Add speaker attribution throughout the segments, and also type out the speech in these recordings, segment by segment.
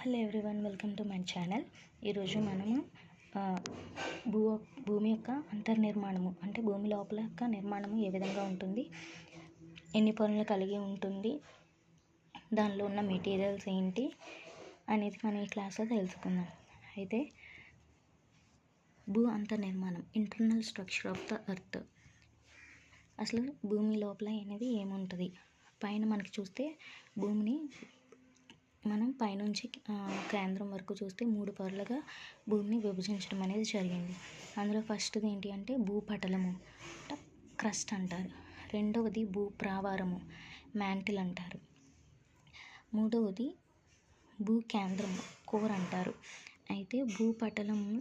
Speaker 1: Hello everyone welcome to my channel ఈరోజు మనము భూ భూమి యొక్క అంతర్నిర్మాణము అంటే భూమి లోపల యొక్క నిర్మాణము ఏ విధంగా ఉంటుంది ఎన్ని పనులు కలిగి ఉంటుంది దానిలో ఉన్న మెటీరియల్స్ ఏంటి అనేది మనం ఈ క్లాస్లో తెలుసుకుందాం. అయితే భూ అంతర్నిర్మాణం internal structure of the earth అసలు భూమి లోపల అనేది ఏముంటుంది? పైన మనకి చూస్తే భూమిని మనం పైనుంచి కేంద్రం వరకు చూస్తే మూడు పొరలుగా భూమిని విభజించడం అనేది జరిగింది. అందులో ఫస్ట్ది ఏంటి అంటే భూపటలము క్రస్ట్ అంటారు. రెండవది భూప్రావారము మ్యాంటిల్ అంటారు. మూడవది భూ కేంద్రము కోర్ అంటారు. అయితే భూపటలము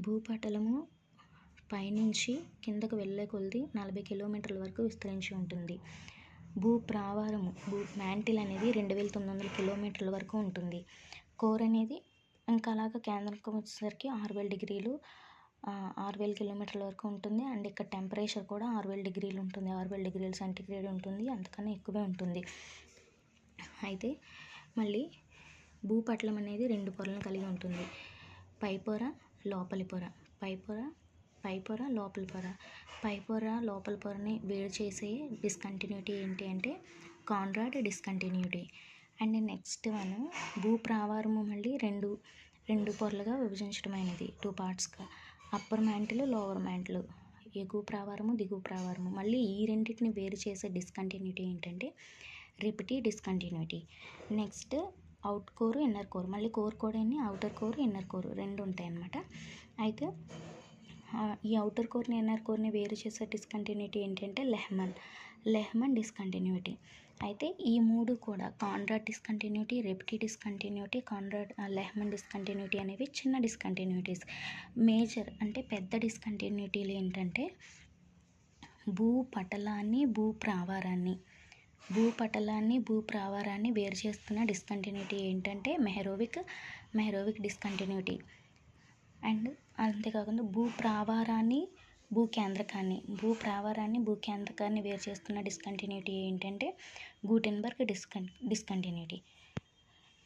Speaker 1: భూపటలము పైనుంచి కిందకు వెళ్ళే కొలది నలభై కిలోమీటర్ల వరకు విస్తరించి ఉంటుంది. భూప్రావారము భూ మ్యాంటిల్ అనేది రెండు వేల తొమ్మిది వందల కిలోమీటర్ల వరకు ఉంటుంది. కోర్ అనేది ఇంకా అలాగా కేంద్రంకి వచ్చేసరికి ఆరు వేల డిగ్రీలు ఆరు వేల కిలోమీటర్ల వరకు ఉంటుంది. అండ్ ఇక్కడ టెంపరేచర్ కూడా ఆరు వేల డిగ్రీలు ఉంటుంది. ఆరు వేల డిగ్రీలు సెంటిగ్రేడ్ ఉంటుంది. అంతకన్నా ఎక్కువే ఉంటుంది. అయితే మళ్ళీ భూపట్లం అనేది రెండు పొరలను కలిగి ఉంటుంది. పై పొర లోపలి పొర. పై పొర పై పొర లోపల పొర. పై పొర లోపల పొరని వేరు చేసే డిస్కంటిన్యూటీ ఏంటి అంటే Conrad discontinuity and next one భూప్రావారము మళ్ళీ రెండు రెండు పొరలుగా విభజించడమైనది టూ పార్ట్స్గా అప్పర్ మ్యాంటిల్ లోవర్ మ్యాంటిల్. ఎగువ ప్రావారము దిగువ ప్రావారము. మళ్ళీ ఈ రెండింటిని వేరు చేసే డిస్కంటిన్యూటీ ఏంటంటే Repetti discontinuity next out core inner core మళ్ళీ కోర్ కూడా అవుటర్ కోర్ ఇన్నర్ కోర్ రెండు ఉంటాయి అన్నమాట అయితే ఈ అవుటర్ కోర్ని ఇన్నర్ కోర్ని వేరు చేసే డిస్కంటిన్యూటీ ఏంటంటే లెహ్మన్. లెహ్మన్ డిస్కంటిన్యూటీ అయితే ఈ మూడు కూడా Conrad discontinuity Repetti discontinuity Conrad Lehmann discontinuity అనేవి చిన్న డిస్కంటిన్యూటీస్ మేజర్ అంటే పెద్ద డిస్కంటిన్యూటీలు ఏంటంటే భూపటలాన్ని భూప్రావారాన్ని భూపటలాన్ని భూప్రావారాన్ని వేరు చేస్తున్న డిస్కంటిన్యూటీ ఏంటంటే మెహరోవిక్ మెహరోవిక్ డిస్కంటిన్యూటీ అండ్ అంతేకాకుండా భూ ప్రావారాన్ని భూ కేంద్రకాన్ని భూ ప్రావారాన్ని భూ కేంద్రకాన్ని వేరు చేస్తున్న డిస్కంటిన్యూటీ ఏంటంటే గూటెన్బర్గ్ డిస్కన్ డిస్కంటిన్యూటీ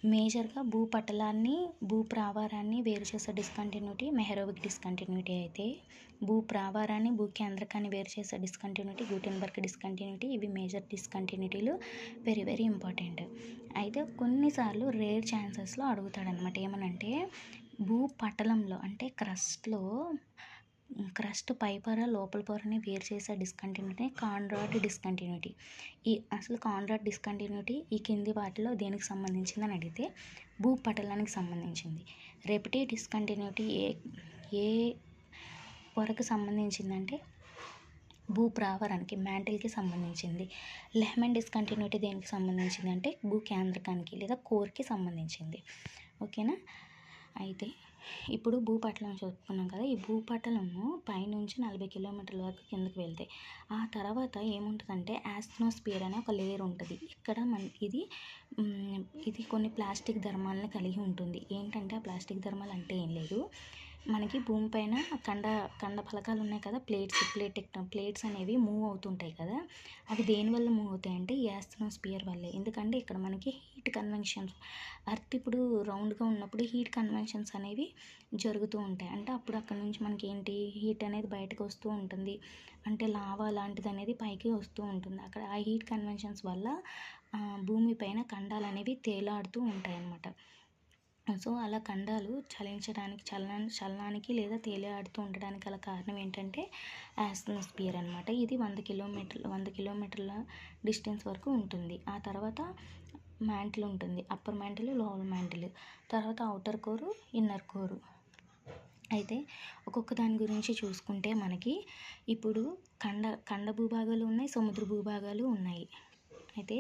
Speaker 1: మేజర్గా భూపటలాన్ని భూ ప్రావారాన్ని వేరు చేసే డిస్కంటిన్యూటీ మెహరోవిక్ డిస్కంటిన్యూటీ అయితే భూ ప్రావారాన్ని భూ కేంద్రకాన్ని వేరు చేసే డిస్కంటిన్యూటీ గూటెన్బర్గ్ డిస్కంటిన్యూటీ ఇవి మేజర్ డిస్కంటిన్యూటీలు వెరీ వెరీ ఇంపార్టెంట్ అయితే కొన్నిసార్లు రేర్ ఛాన్సెస్లో అడుగుతాడనమాట ఏమనంటే భూపటలంలో అంటే క్రస్ట్లో క్రస్ట్ పై పొర లోపల పొరని వేరు చేసే డిస్కంటిన్యూటీ కాన్రాడ్ డిస్కంటిన్యూటీ. ఈ అసలు కాన్రాడ్ డిస్కంటిన్యూటీ ఈ కింది వాటిలో దేనికి సంబంధించిందని అడిగితే భూపటలానికి సంబంధించింది. రెపిటీ డిస్కంటిన్యూటీ ఏ ఏ పొరకు సంబంధించిందంటే భూప్రావరానికి మ్యాంటిల్కి సంబంధించింది. లెహ్మన్ డిస్కంటిన్యూటీ దేనికి సంబంధించింది అంటే భూ కేంద్రకానికి లేదా కోర్కి సంబంధించింది. ఓకేనా? అయితే ఇప్పుడు భూపటలం చెప్పుకున్నాం కదా ఈ భూపటలము పైనుంచి నలభై కిలోమీటర్ల వరకు కిందకి వెళ్తాయి ఆ తర్వాత ఏముంటుందంటే యాస్ట్రోస్పియర్ అనే ఒక లేయర్ ఉంటుంది. ఇక్కడ మన ఇది ఇది కొన్ని ప్లాస్టిక్ ధర్మాలను కలిగి ఉంటుంది. ఏంటంటే ఆ ప్లాస్టిక్ ధర్మాలు అంటే ఏం లేదు. మనకి భూమి పైన కండ కండ ఫలకాలు ఉన్నాయి కదా ప్లేట్స్ ప్లేట్ ప్లేట్స్ అనేవి మూవ్ అవుతుంటాయి కదా. అవి దేనివల్ల మూవ్ అవుతాయి అంటే యాస్ట్రోస్పియర్ వల్లే. ఎందుకంటే ఇక్కడ మనకి హీట్ కన్వెన్షన్స్ అర్త్ ఇప్పుడు రౌండ్గా ఉన్నప్పుడు హీట్ కన్వెన్షన్స్ అనేవి జరుగుతూ ఉంటాయి. అంటే అప్పుడు అక్కడ నుంచి మనకి ఏంటి హీట్ అనేది బయటకు వస్తూ ఉంటుంది. అంటే లావా లాంటిది అనేది పైకి వస్తూ ఉంటుంది. అక్కడ ఆ హీట్ కన్వెన్షన్స్ వల్ల భూమిపైన భూమి పైన ఖండాలు అనేవి తేలాడుతూ ఉంటాయి అన్నమాట సో అలా ఖండాలు చలించడానికి చలనా చలనానికి లేదా తేలియాడుతూ ఉండడానికి గల కారణం ఏంటంటే యాస్మోస్పియర్ అనమాట ఇది వంద కిలోమీటర్ల వంద కిలోమీటర్ల డిస్టెన్స్ వరకు ఉంటుంది. ఆ తర్వాత మ్యాంటిల్ ఉంటుంది. Upper mantle lower mantle. తర్వాత అవుటర్ కోరు ఇన్నర్ కోరు. అయితే ఒక్కొక్క దాని గురించి చూసుకుంటే మనకి ఇప్పుడు ఖండ ఖండ భూభాగాలు ఉన్నాయి సముద్ర భూభాగాలు ఉన్నాయి. అయితే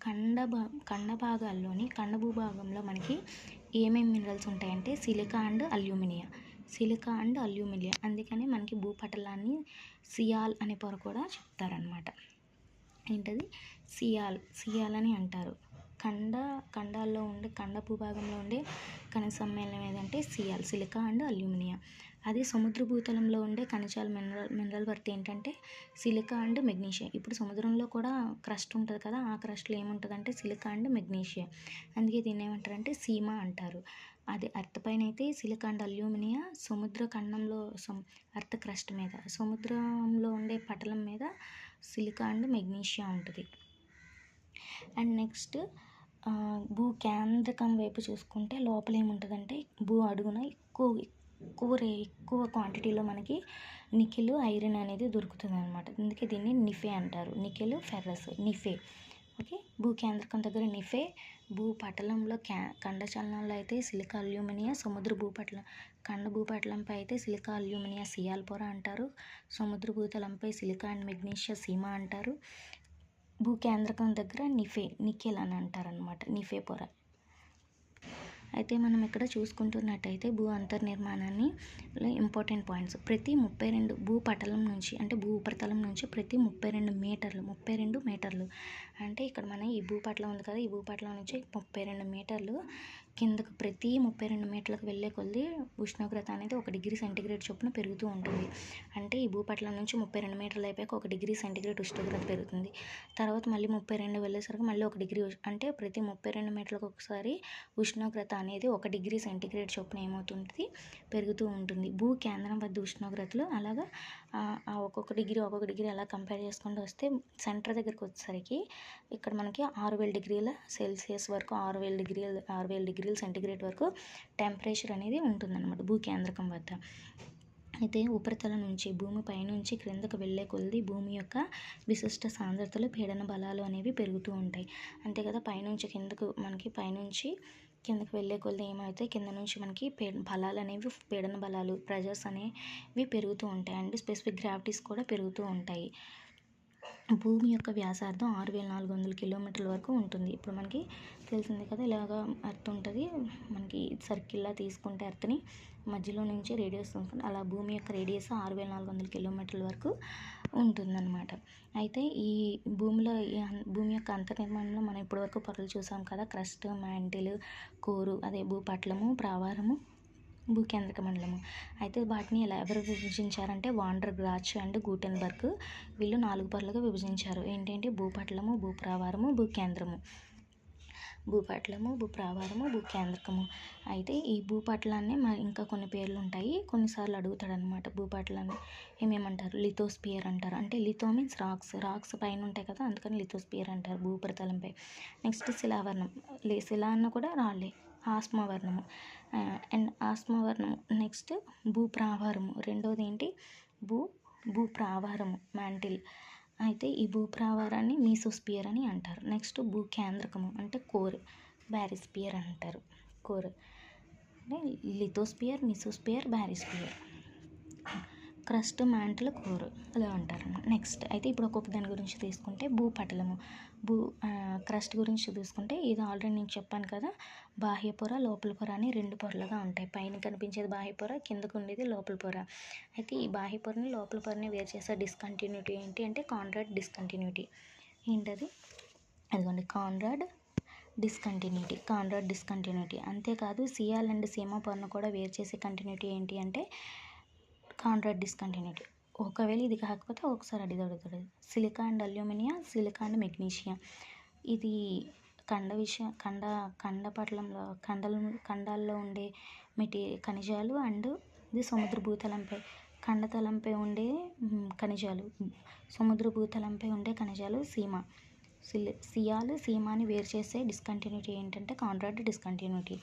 Speaker 1: ఖండ కండ ఖండ భాగాల్లోని ఖండ భూభాగంలో మనకి ఏమేమి మినరల్స్ ఉంటాయంటే silica and alumina. Silica and alumina అందుకని మనకి భూపటలాన్ని సియాల్ అనే పొర కూడా చెప్తారనమాట ఏంటది? సియాల్ సియాల్ అని అంటారు. ఖండ ఖండాల్లో ఉండే ఖండ భూభాగంలో ఉండే కణ సమ్మేళనం ఏదంటే సియాల్ సిలికా అండ్ అల్యూమినియా. అది సముద్ర భూతలంలో ఉండే ఖనిజాలు మినరల్ మినరల్ వర్త్ ఏంటంటే సిలికా అండ్ మెగ్నీషియా. ఇప్పుడు సముద్రంలో కూడా క్రస్ట్ ఉంటుంది కదా ఆ క్రస్ట్లో ఏముంటుందంటే సిలికా అండ్ మెగ్నీషియా. అందుకే దీన్ని ఏమంటారంటే సీమా అంటారు. అది అర్త్ పైన అయితే సిలికా అండ్ అల్యూమినియా సముద్ర ఖండంలో సము అర్త్ క్రస్ట్ మీద సముద్రంలో ఉండే పటలం మీద సిలికా అండ్ మెగ్నీషియా ఉంటుంది. అండ్ నెక్స్ట్ భూ కేంద్రకం వైపు చూసుకుంటే లోపల ఏముంటుందంటే భూ అడుగున ఎక్కువ ఎక్కువ రే ఎక్కువ క్వాంటిటీలో మనకి నికెల్ ఐరన్ అనేది దొరుకుతుంది అనమాట అందుకే దీన్ని నిఫే అంటారు. Nickel ferrous NiFe. ఓకే? భూ కేంద్రకం దగ్గర నిఫే. భూ పటలంలో క్యా ఖండచలనంలో అయితే సిలికా అల్యూమినియా సముద్ర భూపటలం ఖండ భూపటలంపై అయితే సిలికా అల్యూమినియా సియాల్ పొర అంటారు. సముద్ర భూతలంపై సిలికా అండ్ మెగ్నీషియా సీమా అంటారు. భూ కేంద్రకం దగ్గర నిఫే నికెల్ అని అంటారనమాట నిఫే పొర. అయితే మనం ఇక్కడ చూసుకుంటున్నట్టయితే భూ అంతర్నిర్మాణాన్ని ఇంపార్టెంట్ పాయింట్స్. ప్రతి ముప్పై రెండు భూ పటలం నుంచి అంటే భూ ఉపరితలం నుంచి ప్రతి ముప్పై రెండు మీటర్లు ముప్పై రెండు మీటర్లు. అంటే ఇక్కడ మన ఈ భూపటలం ఉంది కదా ఈ భూపటలం నుంచి ముప్పై రెండు మీటర్లు కిందకు ప్రతి ముప్పై రెండు మీటర్లకు వెళ్ళే కొద్దీ ఉష్ణోగ్రత అనేది ఒక డిగ్రీ సెంటీగ్రేడ్ చొప్పున పెరుగుతూ ఉంటుంది. అంటే ఈ భూపట్ల నుంచి ముప్పై రెండు మీటర్లు అయిపోయాక ఒక డిగ్రీ సెంటీగ్రేడ్ ఉష్ణోగ్రత పెరుగుతుంది. తర్వాత మళ్ళీ ముప్పై రెండు వెళ్ళేసరికి మళ్ళీ ఒక డిగ్రీ అంటే ప్రతి ముప్పై రెండు మీటర్లకు ఒకసారి ఉష్ణోగ్రత అనేది ఒక డిగ్రీ సెంటీగ్రేడ్ చొప్పున ఏమవుతుంది పెరుగుతూ ఉంటుంది. భూ కేంద్రం వద్ద ఉష్ణోగ్రతలు అలాగా ఆ, ఒక్కొక్క డిగ్రీ ఒక్కొక్క డిగ్రీ అలా కంపేర్ చేసుకుంటూ వస్తే సెంటర్ దగ్గరికి వచ్చేసరికి ఇక్కడ మనకి ఆరు వేల డిగ్రీల సెల్సియస్ వరకు ఆరు వేల డిగ్రీల ఆరు వేల డిగ్రీల సెంటిగ్రేడ్ వరకు టెంపరేచర్ అనేది ఉంటుందన్నమాట భూకేంద్రకం వద్ద. అయితే ఉపరితలం నుంచి భూమి పైనుంచి క్రిందకు వెళ్ళే కొలది భూమి యొక్క విశిష్ట సాంద్రతలు పీడన బలాలు అనేవి పెరుగుతూ ఉంటాయి. అంతే కదా పైనుంచి కిందకు మనకి పైనుంచి కిందకి వెళ్ళే కొలది ఏమైతే కింద నుంచి మనకి పే బలాలు అనేవి పీడన బలాలు ప్రెజర్స్ అనేవి పెరుగుతూ ఉంటాయి అండ్ స్పెసిఫిక్ గ్రావిటీస్ కూడా పెరుగుతూ ఉంటాయి. భూమి యొక్క వ్యాసార్థం ఆరు వేల నాలుగు వందల కిలోమీటర్ల వరకు ఉంటుంది. ఇప్పుడు మనకి తెలిసింది కదా ఇలాగ ఎర్త్ ఉంటుంది. మనకి సర్కిల్లా తీసుకుంటే ఎర్త్ని మధ్యలో నుంచి రేడియస్ ఉంటుంది. అలా భూమి యొక్క రేడియస్ ఆరు వేల నాలుగు వందల కిలోమీటర్ల వరకు ఉంటుందన్నమాట. అయితే ఈ భూమిలో ఈ భూమి యొక్క అంతర్నిర్మాణంలో మనం ఇప్పటివరకు పొరలు చూసాం కదా. క్రస్ట్ మ్యాంటిల్ కోరు అదే భూపట్లము ప్రావారము భూకేంద్రక మండలము. అయితే వాటిని ఎలా ఎవరు విభజించారంటే వాండర్ గ్రాచ్ అండ్ గూటెన్బర్గ్. వీళ్ళు నాలుగు పర్లుగా విభజించారు. ఏంటంటే భూపట్లము భూప్రావారము భూకేంద్రము. భూపట్లము భూప్రావారము భూకేంద్రకము. అయితే ఈ భూపటలాన్ని మరి ఇంకా కొన్ని పేర్లు ఉంటాయి కొన్నిసార్లు అడుగుతాడనమాట భూపటలాన్ని. ఏమేమంటారు? లిథోస్పియర్ అంటారు. అంటే లిథో మీన్స్ రాక్స్. రాక్స్ పైన ఉంటాయి కదా అందుకని లిథోస్పియర్ అంటారు భూపరితలంపై. నెక్స్ట్ శిలావర్ణం. లే శిలా అన్న కూడా రాళ్ళే ఆస్మవర్ణము. అండ్ ఆస్మవర్ణము. నెక్స్ట్ భూప్రావారము. రెండోది ఏంటి భూ భూప్రావారము. మ్యాంటిల్ అయితే ఈ భూప్రావారాన్ని మీసోస్పియర్ అని అంటారు. నెక్స్ట్ భూ కేంద్రకము అంటే కోర్. బ్యారిస్పియర్ అంటారు. కోర్. అంటే lithosphere mesosphere barysphere crust mantle core. అలా అంటారు నెక్స్ట్ అయితే ఇప్పుడు ఒక్కొక్క దాని గురించి తీసుకుంటే భూపటలము భూ క్రస్ట్ గురించి తీసుకుంటే ఇది ఆల్రెడీ నేను చెప్పాను కదా బాహ్య పొర లోపల పొర అని రెండు పొరలుగా ఉంటాయి. పైన కనిపించేది బాహ్య పొర కిందకు ఉండేది లోపల పొర. అయితే ఈ బాహ్య పొరని లోపల పొరని వేరు చేసే డిస్కంటిన్యూటీ ఏంటి అంటే కాంట్రాక్ట్ డిస్కంటిన్యూటీ ఏంటది? అదిగోండి కాన్రాడ్ డిస్కంటిన్యూటీ కాన్రాడ్ డిస్కంటిన్యూటీ అంతేకాదు సియాల్ అండ్ సీమా పొరను కూడా వేరు చేసే కంటిన్యూటీ ఏంటి అంటే కాంట్రాక్ట్ డిస్కంటిన్యూటీ. ఒకవేళ ఇది కాకపోతే ఒకసారి అడిగి అడుగుతుంది silica and alumina silica and magnesia. ఇది ఖండ విషయం కండ కండ పట్లంలో కండల కండాల్లో ఉండే మెటీ ఖనిజాలు అండ్ ఇది సముద్ర భూతలంపై కండతలంపై ఉండే ఖనిజాలు. సముద్ర భూతలంపై ఉండే ఖనిజాలు సీమ. సిల్ సియాలు సీమాని వేరు చేసే డిస్కంటిన్యూటీ ఏంటంటే కాంట్రాక్ట్ డిస్కంటిన్యూటీ.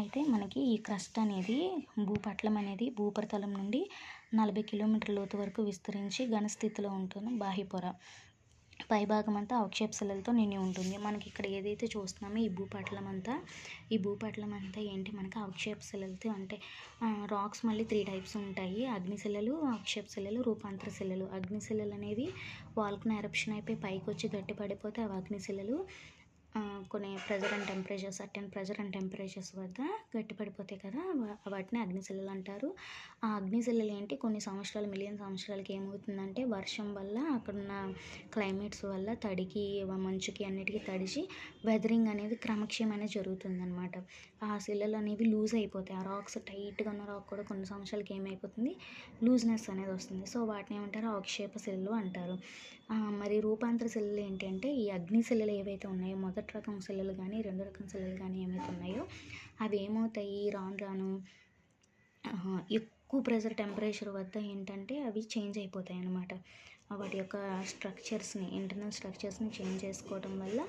Speaker 1: అయితే మనకి ఈ క్రస్ట్ అనేది భూపట్లం అనేది భూపరితలం నుండి నలభై కిలోమీటర్ల లోతు వరకు విస్తరించి ఘనస్థితిలో ఉంటుంది బాహ్య పొర. పైభాగం అంతా అవక్షేపశిలలతో నిండి ఉంటుంది. మనకి ఇక్కడ ఏదైతే చూస్తున్నామో ఈ భూపటలం అంతా ఈ భూపటలం అంతా ఏంటి? మనకి అవక్షేపశిలలతో అంటే రాక్స్ మళ్ళీ త్రీ టైప్స్ ఉంటాయి. అగ్నిశిలలు అవక్షేపశిలలు రూపాంతర శిలలు. అగ్నిశిలలు అనేవి వాల్కన్ ఎరప్షన్ అయిపోయి పైకి వచ్చి గట్టి పడిపోతే అవి అగ్నిశిలలు. కొన్ని pressure and temperature certain pressure and temperatures వద్ద గట్టిపడిపోతాయి కదా వాటిని అగ్నిశిలలు అంటారు. ఆ అగ్నిశిలలు ఏంటి? కొన్ని సంవత్సరాలు మిలియన్ సంవత్సరాలకి ఏమవుతుందంటే వర్షం వల్ల అక్కడున్న క్లైమేట్స్ వల్ల తడికి మంచుకి అన్నిటికీ తడిచి వెదరింగ్ అనేది క్రమక్షేమైన అనేది జరుగుతుందన్నమాట. ఆ శిలలు అనేవి లూజ్ అయిపోతాయి. ఆ రాక్స్ టైట్గా ఉన్న రాక్ కూడా కొన్ని సంవత్సరాలకి ఏమైపోతుంది? లూజ్నెస్ అనేది వస్తుంది. సో వాటిని ఏమంటారు? ఆక్షేప శిలలు అంటారు. మరి రూపాంతర శిలలు ఏంటంటే ఈ అగ్ని శిలలు ఏవైతే ఉన్నాయో మొదటి రకం శిలలు కానీ రెండు రకం శిలలు కానీ ఏమైతే ఉన్నాయో అవి ఏమవుతాయి? రాను రాను ఎక్కువ ప్రెషర్ టెంపరేచర్ వద్ద ఏంటంటే అవి చేంజ్ అయిపోతాయి అన్నమాట. వాటి యొక్క స్ట్రక్చర్స్ని ఇంటర్నల్ స్ట్రక్చర్స్ని చేంజ్ చేసుకోవడం వల్ల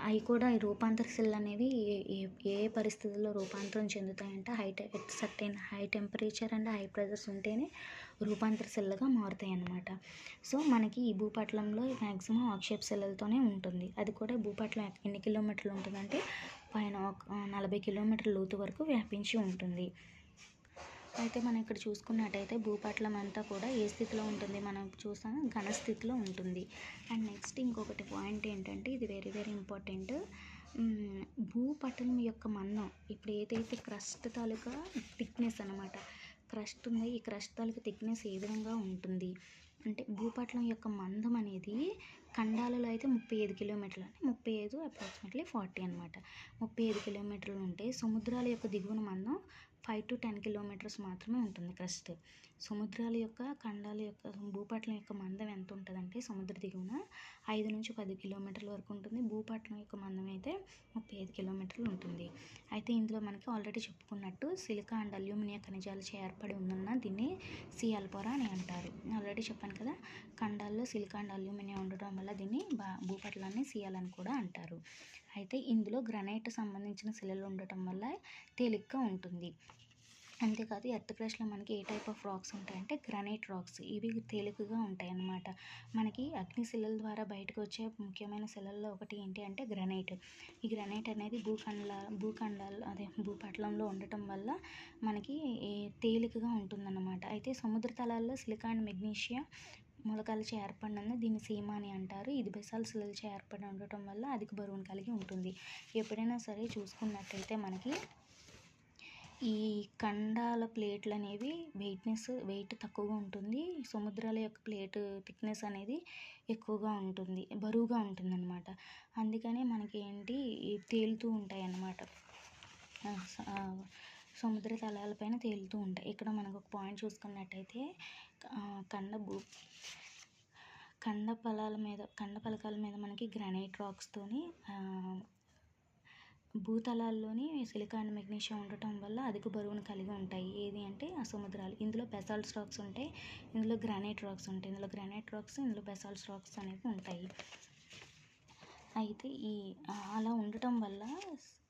Speaker 1: అవి కూడా ఈ రూపాంతర సెల్ అనేవి ఏ- ఏ ఏ పరిస్థితుల్లో రూపాంతరం చెందుతాయంటే high certain high temperature and high pressures ఉంటేనే రూపాంతర సెల్లుగా మారుతాయి అన్నమాట సో మనకి ఈ భూపటలంలో మ్యాక్సిమం ఆక్షేప్ సెల్లలతోనే ఉంటుంది. అది కూడా భూపటలం ఎన్ని కిలోమీటర్లు ఉంటుందంటే పైన ఒక నలభై కిలోమీటర్ల లోతు వరకు వ్యాపించి ఉంటుంది. అయితే మనం ఇక్కడ చూసుకున్నట్టయితే భూపటలం అంతా కూడా ఏ స్థితిలో ఉంటుంది? మనం చూసాం ఘన స్థితిలో ఉంటుంది. అండ్ నెక్స్ట్ ఇంకొకటి పాయింట్ ఏంటంటే ఇది వెరీ వెరీ ఇంపార్టెంట్. భూపటలం యొక్క మందం ఇప్పుడు ఏదైతే క్రస్ట్ తాలూకా థిక్నెస్ అనమాట క్రస్ట్ ఉంది. ఈ క్రస్ట్ తాలూకు థిక్నెస్ ఏ విధంగా ఉంటుంది? అంటే భూపట్లం యొక్క మందం అనేది ఖండాలలో అయితే ముప్పై ఐదు కిలోమీటర్లు అంటే ముప్పై ఐదు అప్రాక్సిమేట్లీ ఫార్టీ అనమాట ముప్పై ఐదు కిలోమీటర్లు ఉంటే సముద్రాల యొక్క దిగువన మందం ఫైవ్ టు టెన్ కిలోమీటర్స్ మాత్రమే ఉంటుంది క్రస్ట్ సముద్రాల యొక్క ఖండాల యొక్క భూపటలం యొక్క మందం ఎంత ఉంటుందంటే సముద్ర దిగువన ఐదు నుంచి పది కిలోమీటర్ల వరకు ఉంటుంది. భూపటలం యొక్క మందం అయితే ముప్పై ఐదు కిలోమీటర్లు ఉంటుంది. అయితే ఇందులో మనకి ఆల్రెడీ చెప్పుకున్నట్టు సిలికా అండ్ అల్యూమినియా ఖనిజాలచే ఏర్పడి ఉందన్న దీన్ని సియాల్పోరా అని అంటారు. ఆల్రెడీ చెప్పాను కదా ఖండాల్లో సిలికా అండ్ అల్యూమినియం ఉండడం వల్ల దీన్ని బా భూపటలాన్ని సియాలని కూడా అంటారు. అయితే ఇందులో గ్రనైట్ సంబంధించిన శిలలు ఉండటం వల్ల తేలిగ్గా ఉంటుంది. అంతేకాదు ఎర్త్ క్రష్లో మనకి ఏ టైప్ ఆఫ్ రాక్స్ ఉంటాయంటే గ్రానైట్ రాక్స్. ఇవి తేలికగా ఉంటాయి అన్నమాట మనకి అగ్ని శిలల ద్వారా బయటకు వచ్చే ముఖ్యమైన శిలల్లో ఒకటి ఏంటి అంటే గ్రానైట్. ఈ గ్రానైట్ అనేది భూఖండ భూఖండాలు అదే భూపట్లంలో ఉండటం వల్ల మనకి ఏ తేలికగా ఉంటుందన్నమాట. అయితే సముద్ర తలాల్లో సిలికాన్ మెగ్నీషియా మూలకాలచే ఏర్పడినందు దీన్ని సీమ అని అంటారు ఇది బెసాల్ శిలలచే ఏర్పడి ఉండటం వల్ల అధిక బరువును కలిగి ఉంటుంది. ఎప్పుడైనా సరే చూసుకున్నట్టయితే మనకి ఈ ఖండాల ప్లేట్లు అనేవి వెయిట్నెస్ వెయిట్ తక్కువగా ఉంటుంది. సముద్రాల యొక్క ప్లేట్ థిక్నెస్ అనేది ఎక్కువగా ఉంటుంది బరువుగా ఉంటుంది అనమాట అందుకనే మనకి ఏంటి తేలుతూ ఉంటాయి అన్నమాట సముద్ర తలాలపైన తేలుతూ ఉంటాయి. ఇక్కడ మనకు ఒక పాయింట్ చూసుకున్నట్టయితే కండ భూ కండ ఫలాల మీద కండ పలకాల మీద మనకి గ్రానైట్ రాక్స్తోని భూతలాల్లోని సిలికాన్ మెగ్నీషియం ఉండటం వల్ల అధిక బరువును కలిగి ఉంటాయి. ఏది అంటే ఆ సముద్రాలు. ఇందులో బెసాల్ట్ రాక్స్ ఉంటాయి. ఇందులో గ్రానైట్ రాక్స్ ఉంటాయి. ఇందులో గ్రానైట్ రాక్స్ ఇందులో బెసాల్ట్ రాక్స్ అనేవి ఉంటాయి. అయితే ఈ అలా ఉండటం వల్ల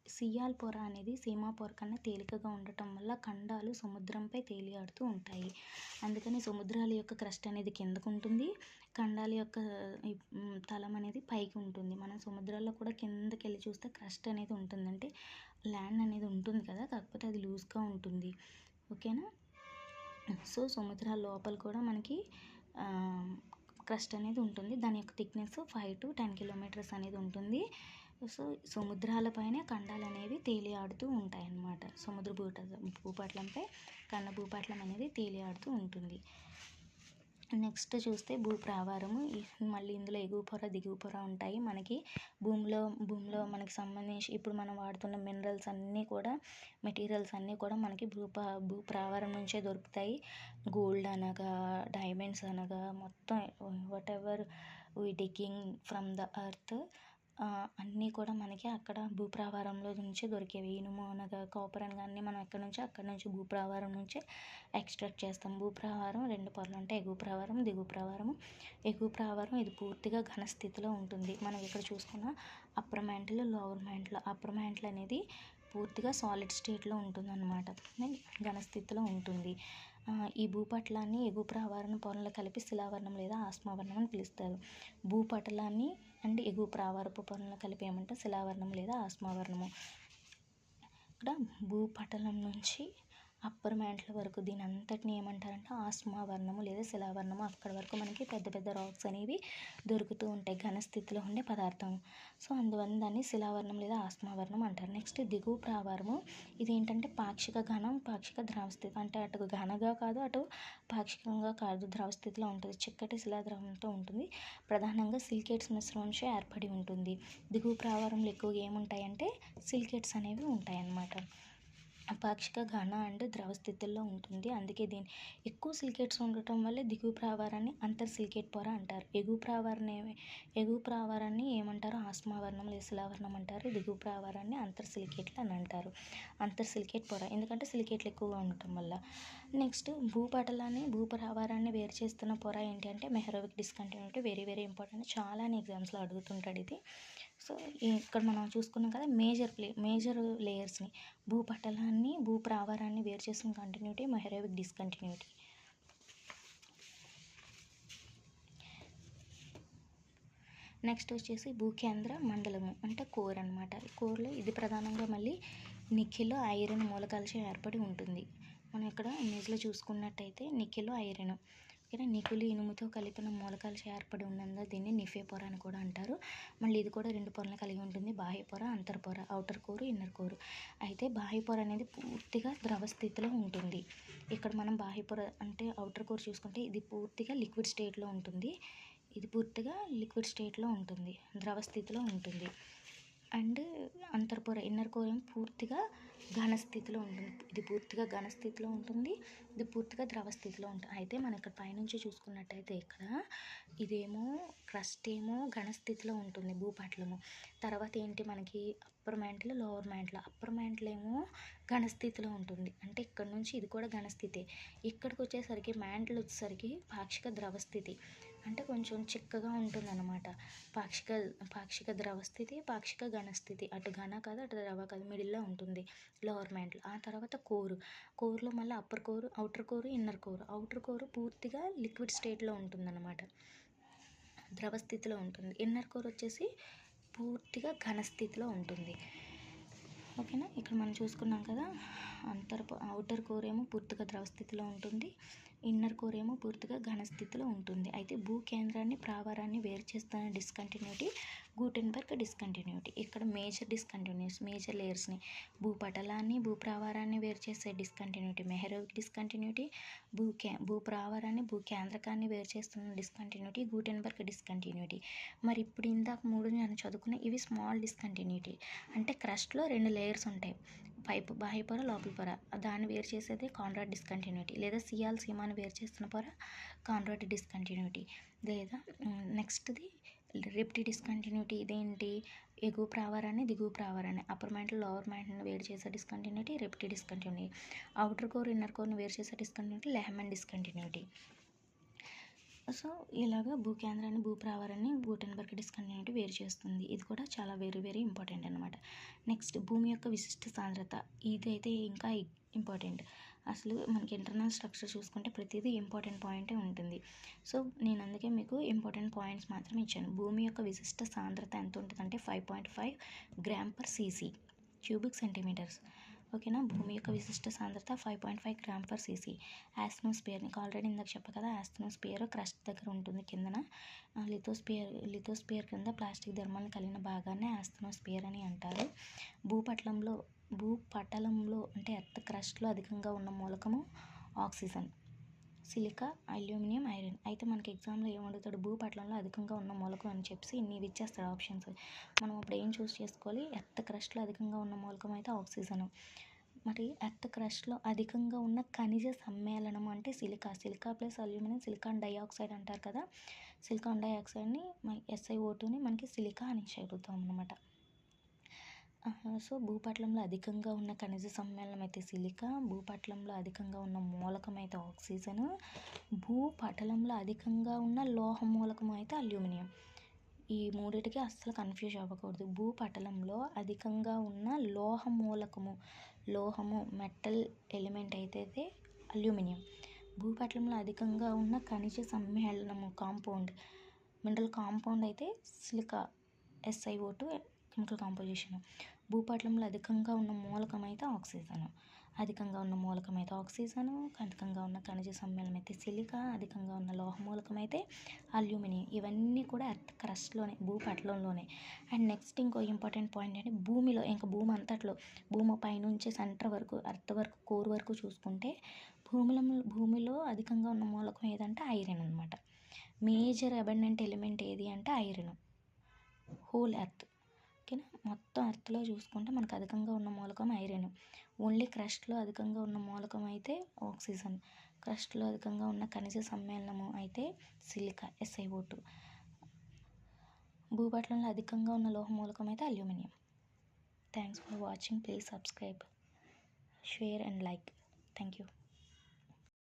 Speaker 1: సియాల్ పొర అనేది సీమా పొర కన్నా తేలికగా ఉండటం వల్ల ఖండాలు సముద్రంపై తేలియాడుతూ ఉంటాయి. అందుకని సముద్రాల యొక్క క్రస్ట్ అనేది కిందకు ఉంటుంది ఖండాల యొక్క తలం అనేది పైకి ఉంటుంది. మనం సముద్రాల్లో కూడా కిందకి వెళ్ళి చూస్తే క్రస్ట్ అనేది ఉంటుంది అంటే ల్యాండ్ అనేది ఉంటుంది కదా కాకపోతే అది లూజ్గా ఉంటుంది. ఓకేనా? సో సముద్రాల లోపల కూడా మనకి క్రస్ట్ అనేది ఉంటుంది. దాని యొక్క thickness five to ten kilometres అనేది ఉంటుంది. సో సముద్రాలపైనే ఖండాలు అనేవి తేలియాడుతూ ఉంటాయి అన్నమాట సముద్ర భూట భూపట్లంపై కన్న భూపట్లం అనేది తేలియాడుతూ ఉంటుంది. నెక్స్ట్ చూస్తే భూ ప్రావారము. మళ్ళీ ఇందులో ఎగువ పొర దిగువ పొర ఉంటాయి. మనకి భూమిలో భూమిలో మనకి సంబంధించి ఇప్పుడు మనం వాడుతున్న మినరల్స్ అన్నీ కూడా మెటీరియల్స్ అన్నీ కూడా మనకి భూ భూ ప్రావారం నుంచే దొరుకుతాయి. గోల్డ్ అనగా డైమండ్స్ అనగా మొత్తం whatever we digging from the earth అన్నీ కూడా మనకి అక్కడ భూప్రవారంలో నుంచి దొరికేవి. ఇనుము అనగా కాపర్ అనగా అన్నీ మనం ఎక్కడి నుంచి అక్కడి నుంచి భూప్రవారం నుంచే ఎక్స్ట్రాక్ట్ చేస్తాం. భూప్రవారం రెండు పొరలు ఉంటాయి. ఎగువ ప్రవారం దిగువ ప్రావారం ఎగువ ప్రావారం ఇది పూర్తిగా ఘన స్థితిలో ఉంటుంది. మనం ఇక్కడ చూసుకున్న upper mantle lower mantle upper mantle అనేది పూర్తిగా సాలిడ్ స్టేట్లో ఉంటుందన్నమాట. ఘన స్థితిలో ఉంటుంది. ఈ భూపటలాన్ని ఎగువ ప్రావారణ పొరలు కలిపి శిలావరణం లేదా ఆస్మావరణం అని పిలుస్తారు. భూపటలాన్ని అండ్ ఎగువ ప్రావారపు పొరలను కలిపి ఏమంటే శిలావరణం లేదా ఆస్మావర్ణము. ఇక్కడ భూపటలం నుంచి అప్పర్ మ్యాంట్ల వరకు దీని అంతటిని ఏమంటారంటే ఆస్మా వర్ణము లేదా శిలావర్ణము. అక్కడ వరకు మనకి పెద్ద పెద్ద రాక్స్ అనేవి దొరుకుతూ ఉంటాయి ఘన స్థితిలో ఉండే పదార్థం. సో అందువల్ల దాన్ని శిలావర్ణం లేదా ఆస్మా వర్ణం అంటారు. నెక్స్ట్ దిగువ ప్రావారము ఇది ఏంటంటే పాక్షిక ఘనం పాక్షిక ద్రవ స్థితి అంటే అటు ఘనగా కాదు అటు పాక్షికంగా కాదు. ద్రవ స్థితిలో ఉంటుంది చిక్కటి శిలాద్రవంతో ఉంటుంది. ప్రధానంగా సిల్కేట్స్ మిశ్రమం నుంచి ఏర్పడి ఉంటుంది. దిగువ ప్రావారంలో ఎక్కువగా ఏముంటాయంటే సిల్కేట్స్ అనేవి ఉంటాయన్నమాట. పాక్షిక ఘన అండ్ ద్రవ స్థితిలో ఉంటుంది. అందుకే దీని ఎక్కువ సిలికేట్స్ ఉండటం వల్ల దిగువ ప్రావారాన్ని అంతర్ సిలికేట్ పొర అంటారు. ఎగువ ప్రావారాన్ని ఎగువ ప్రావారాన్ని ఏమంటారు? ఆస్మావరణం లేదా అంటారు. దిగువ ప్రావారాన్ని అంతర్ సిలికేట్లు అని అంటారు. అంతర్ సిలికేట్ పొర ఎందుకంటే సిలికేట్లు ఎక్కువగా ఉండటం వల్ల. నెక్స్ట్ భూపటలాన్ని భూప్రావారాన్ని వేరు చేస్తున్న పొర ఏంటి అంటే Mohorovicic discontinuity very very important. చాలానే ఎగ్జామ్స్లో అడుగుతుంటాడు ఇది. సో ఇక్కడ మనం చూసుకున్నాం కదా మేజర్ ప్లే మేజర్ లేయర్స్ని భూపటలాన్ని భూప్రావారాన్ని వేరు చేసిన కంటిన్యూటీ మెహరోవిక్ డిస్కంటిన్యూటీ నెక్స్ట్ వచ్చేసి భూకేంద్ర మండలము అంటే కోర్ అనమాట కోర్లో ఇది ప్రధానంగా మళ్ళీ నిఖిల్ ఐరన్ మూలకాలచే ఏర్పడి ఉంటుంది. మనం ఇక్కడ ఇమేజ్లో చూసుకున్నట్టయితే నిఖిలో ఐరన్. ఓకేనా నికులు ఇనుముతో కలిపిన మూలకాలు ఏర్పడి ఉన్నందు దీన్ని నిఫే పొర అని కూడా అంటారు. మళ్ళీ ఇది కూడా రెండు పొరలు కలిగి ఉంటుంది. బాహ్య పొర అంతర్ పొర అవుటర్ కోరు ఇన్నర్ కోరు. అయితే బాహ్య పొర అనేది పూర్తిగా ద్రవ స్థితిలో ఉంటుంది. ఇక్కడ మనం బాహ్య పొర అంటే అవుటర్ కోర్ చూసుకుంటే ఇది పూర్తిగా లిక్విడ్ స్టేట్లో ఉంటుంది. ఇది పూర్తిగా లిక్విడ్ స్టేట్లో ఉంటుంది. ద్రవ స్థితిలో ఉంటుంది. అండ్ అంతర్పొర ఇన్నర్ కోర్ పూర్తిగా ఘన స్థితిలో ఉంటుంది. ఇది పూర్తిగా ఘన స్థితిలో ఉంటుంది. ఇది పూర్తిగా ద్రవ స్థితిలో ఉంటుంది అయితే మనం ఇక్కడ పైనుంచి చూసుకున్నట్టయితే ఇక్కడ ఇదేమో క్రస్ట్ ఏమో ఘన స్థితిలో ఉంటుంది భూపటలము. తర్వాత ఏంటి మనకి upper mantle lower mantle upper mantle ఏమో ఘనస్థితిలో ఉంటుంది. అంటే ఇక్కడ నుంచి ఇది కూడా ఘనస్థితి ఇక్కడికి వచ్చేసరికి మ్యాంటిల్ వచ్చేసరికి పాక్షిక ద్రవస్థితి అంటే కొంచెం చిక్కగా ఉంటుందన్నమాట. పాక్షిక పాక్షిక ద్రవస్థితి పాక్షిక ఘనస్థితి అటు ఘన కాదు అటు ద్రవ కాదు. మిడిల్లో ఉంటుంది. లోవర్ మ్యాంటిల్ ఆ తర్వాత కోరు. కోరులో మళ్ళీ అప్పర్ కోరు అవుటర్ కోరు ఇన్నర్ కోరు. అవుటర్ కోరు పూర్తిగా లిక్విడ్ స్టేట్లో ఉంటుందన్నమాట. ద్రవ స్థితిలో ఉంటుంది. ఇన్నర్ కోర్ వచ్చేసి పూర్తిగా ఘనస్థితిలో ఉంటుంది. ఓకేనా? ఇక్కడ మనం చూసుకున్నాం కదా అంతర్ అవుటర్ కోర్ ఏమో పూర్తిగా ద్రవ స్థితిలో ఉంటుంది ఇన్నర్ కోర్ ఏమో పూర్తిగా ఘనస్థితిలో ఉంటుంది. అయితే భూ కేంద్రాన్ని ప్రావారాన్ని వేరు చేస్తున్న డిస్కంటిన్యూటీ గూటెన్బర్గ్ డిస్కంటిన్యూటీ ఇక్కడ మేజర్ డిస్కంటిన్యూస్ మేజర్ లేయర్స్ని భూపటలాన్ని భూప్రావారాన్ని వేరు చేసే డిస్కంటిన్యూటీ మెహరోవిక్ డిస్కంటిన్యూటీ భూ క్యా భూప్రావారాన్ని భూ కేంద్రకాన్ని వేరు చేస్తున్న డిస్కంటిన్యూటీ గూటెన్బర్గ్ డిస్కంటిన్యూటీ మరి ఇప్పుడు ఇందాక మూడు నేను చదువుకున్న ఇవి స్మాల్ డిస్కంటిన్యూటీ అంటే క్రస్ట్లో రెండు లేయర్స్ ఉంటాయి. పైపు బాహ్య పొర లోపల పొర. దాన్ని వేరు చేసేది కాన్రాడ్ డిస్కంటిన్యూటీ లేదా సియాల్ సీమాను వేరు చేస్తున్న పొర కాన్రాడ్ డిస్కంటిన్యూటీ లేదా నెక్స్ట్ది రిప్టి డిస్కంటిన్యూటీ ఇదేంటి? ఎగువ ప్రావరాన్ని దిగువ ప్రావారాన్ని అప్పర్ మ్యాంటిల్ లోవర్ మైండ్ని వేరు చేసే discontinuity Repetti discontinuity. Outer core inner కోర్ని వేరు చేసే డిస్కంటిన్యూటీ లెహమన్ డిస్కంటిన్యూటీ. సో ఇలాగ భూకేంద్రాన్ని భూప్రావరాన్ని గూటెన్బర్గ్ డిస్కంటిన్యూటీ వేరు చేస్తుంది. ఇది కూడా చాలా వెరీ వెరీ ఇంపార్టెంట్ అనమాట నెక్స్ట్ భూమి యొక్క విశిష్ట సాంద్రత. ఇదైతే ఇంకా ఇంపార్టెంట్. అసలు మనకి ఇంటర్నల్ స్ట్రక్చర్ చూసుకుంటే ప్రతిదీ ఇంపార్టెంట్ పాయింటే ఉంటుంది. సో నేను అందుకే మీకు ఇంపార్టెంట్ పాయింట్స్ మాత్రం ఇచ్చాను. భూమి యొక్క విశిష్ట సాంద్రత ఎంత ఉంటుందంటే five point five gram per CC cubic centimetres ఓకేనా భూమి యొక్క విశిష్ట సాంద్రత five point five gram per CC asthenosphere నీకు ఆల్రెడీ ఇందాక చెప్పా కదా యాస్నోస్పియర్ క్రస్ట్ దగ్గర ఉంటుంది కిందన. లిథోస్పియర్ లిథోస్పియర్ కింద ప్లాస్టిక్ ధర్మాలను కలిగిన భాగాన్ని యాస్నోస్పియర్ అని అంటారు. భూపట్లంలో భూపటలంలో అంటే ఎర్త్ క్రస్ట్లో అధికంగా ఉన్న మూలకము ఆక్సిజన్. Silica aluminium iron. అయితే మనకి ఎగ్జామ్లో ఏమడుగుతాడు భూపటలంలో అధికంగా ఉన్న మూలకం అని చెప్పి ఇన్ని ఇచ్చేస్తాడు ఆప్షన్స్. మనం అప్పుడు ఏం చూస్ చేసుకోవాలి? ఎర్త్ క్రస్ట్లో అధికంగా ఉన్న మూలకం అయితే ఆక్సిజన్. మరి ఎర్త్ క్రస్ట్లో అధికంగా ఉన్న ఖనిజ సమ్మేళనం అంటే silica. Silica plus aluminium silicon dioxide అంటారు కదా? సిలికాన్ డైఆక్సైడ్ని మన ఎస్ఐఓ టూని మనకి సిలికా అని చదువుతాం అనమాట సో భూపటలంలో అధికంగా ఉన్న ఖనిజ సమ్మేళనం అయితే సిలికా భూపటలంలో అధికంగా ఉన్న మూలకం అయితే ఆక్సిజన్ భూపటలంలో అధికంగా ఉన్న లోహ మూలకం అయితే అల్యూమినియం. ఈ మూడిటికి అస్సలు కన్ఫ్యూజ్ అవ్వకూడదు. భూపటలంలో అధికంగా ఉన్న లోహ మూలకము లోహము మెటల్ ఎలిమెంట్ అయితే అల్యూమినియం. భూపటలంలో అధికంగా ఉన్న ఖనిజ సమ్మేళనము కాంపౌండ్ మినరల్ కాంపౌండ్ అయితే silica SIO two chemical composition భూపటలంలో అధికంగా ఉన్న మూలకం అయితే ఆక్సిజన్. అధికంగా ఉన్న మూలకం అయితే ఆక్సిజన్ అధికంగా ఉన్న ఖనిజ సమ్మేళనం అయితే సిలికా అధికంగా ఉన్న లోహ మూలకం అయితే అల్యూమినియం. ఇవన్నీ కూడా ఎర్త్ క్రస్ట్లోనే భూపటలంలోనే అండ్ నెక్స్ట్ ఇంకో ఇంపార్టెంట్ పాయింట్ అంటే భూమిలో ఇంకా భూమి అంతట్లో భూమి పైనుంచి సెంటర్ వరకు ఎర్త్ వరకు కోర్ వరకు చూసుకుంటే భూమిలో భూమిలో అధికంగా ఉన్న మూలకం ఏదంటే ఐరన్ అనమాట మేజర్ అబండెంట్ ఎలిమెంట్ ఏది అంటే ఐరన్. Whole earth. ఓకేనా మొత్తం అర్త్లో చూసుకుంటే మనకు అధికంగా ఉన్న మూలకం ఐరన్. ఓన్లీ క్రస్ట్లో అధికంగా ఉన్న మూలకం అయితే ఆక్సిజన్. క్రస్ట్లో అధికంగా ఉన్న ఖనిజ సమ్మేళనము అయితే సిలికా ఎస్ఐఓ టూ. భూపట్లంలో అధికంగా ఉన్న లోహ మూలకం అయితే aluminium. Thanks for watching. Please subscribe share and like. Thank you